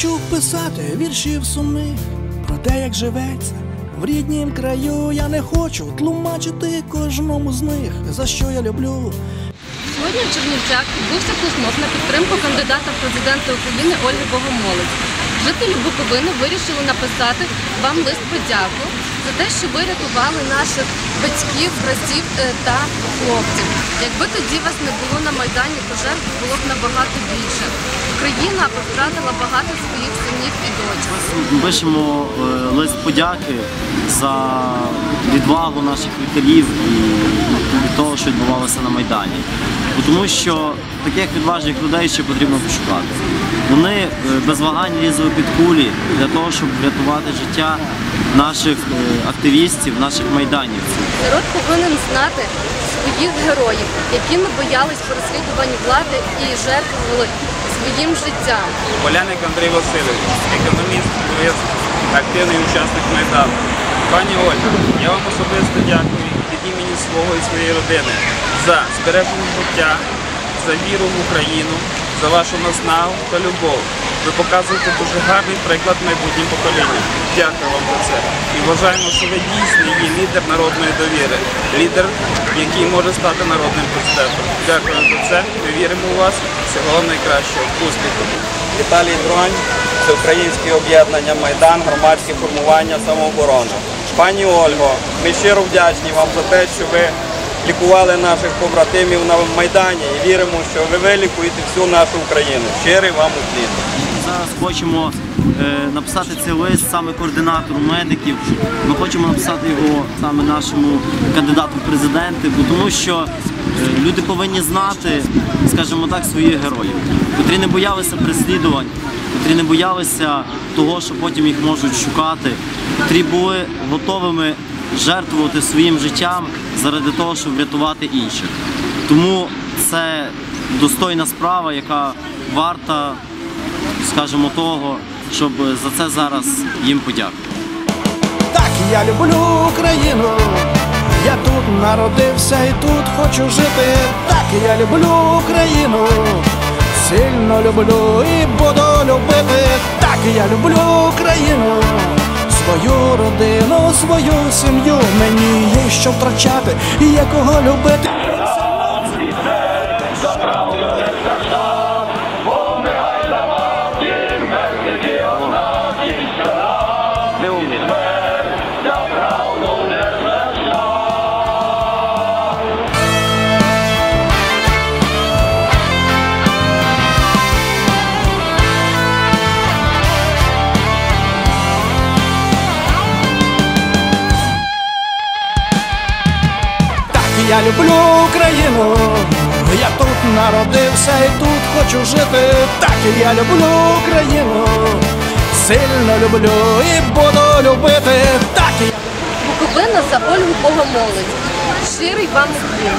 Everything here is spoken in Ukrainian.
хочу писати віршів сумних про те, як живеться в ріднім краю. Я не хочу тлумачити кожному з них, за що я люблю. Сьогодні в Чернівцях відбувся флешмоб на підтримку кандидата в президенти України Ольги Богомолець. Жителі Буковини вирішили написати вам лист подяку за те, що ви рятували наших батьків, братів е, та хлопців. Якби тоді вас не було на Майдані, то жертв було б набагато більше. Україна втратила багато своїх синів і дочок. Ми пишемо е, лист подяки за відвагу наших лікарів і від того, що відбувалося на Майдані. Тому що таких відважних людей ще потрібно пошукати. Вони е, без вагань лізли під кулі для того, щоб врятувати життя наших е, активістів, наших майданівців. Народ повинен знати своїх героїв, які не боялись переслідувань влади і жертвували своїм життям. Поляник Андрій Васильович, економіст, юрист, активний учасник Майдану. Пані Ольга, я вам особисто дякую від імені свого і своєї родини за збереження життя, за віру в Україну, за вашу наснагу та любов. Ви показуєте дуже гарний приклад майбутнім поколінням. Дякую вам за це. І вважаємо, що ви дійсно є лідер народної довіри, лідер, який може стати народним президентом. Дякую за це. Ми віримо у вас. Всього найкращого. Успіху! Віталій Дронь, Всеукраїнське об'єднання Майдан, громадське формування самооборони. Пані Ольго, ми щиро вдячні вам за те, що ви лікували наших побратимів на Майдані і віримо, що ви вилікуєте всю нашу Україну. Щирий вам уклін. Зараз хочемо написати цей лист саме координатору медиків. Ми хочемо написати його саме нашому кандидату в президенти, бо тому що е, люди повинні знати, скажімо так, своїх героїв, котрі не боялися переслідувань, котрі не боялися того, що потім їх можуть шукати, котрі були готовими жертвувати своїм життям заради того, щоб врятувати інших. Тому це достойна справа, яка варта скажімо, того, щоб за це зараз їм подякувати. Так я люблю Україну. Я тут народився і тут хочу жити. Так я люблю Україну. Сильно люблю і буду любити. Так я люблю Україну. Свою родину, свою сім'ю. Мені є що втрачати і є кого любити. Я люблю Україну. Я тут народився і тут хочу жити. Так я люблю Україну. Сильно люблю і буду любити. Так я Буковина за Ольгу Богомолець. Щирий вам уклін.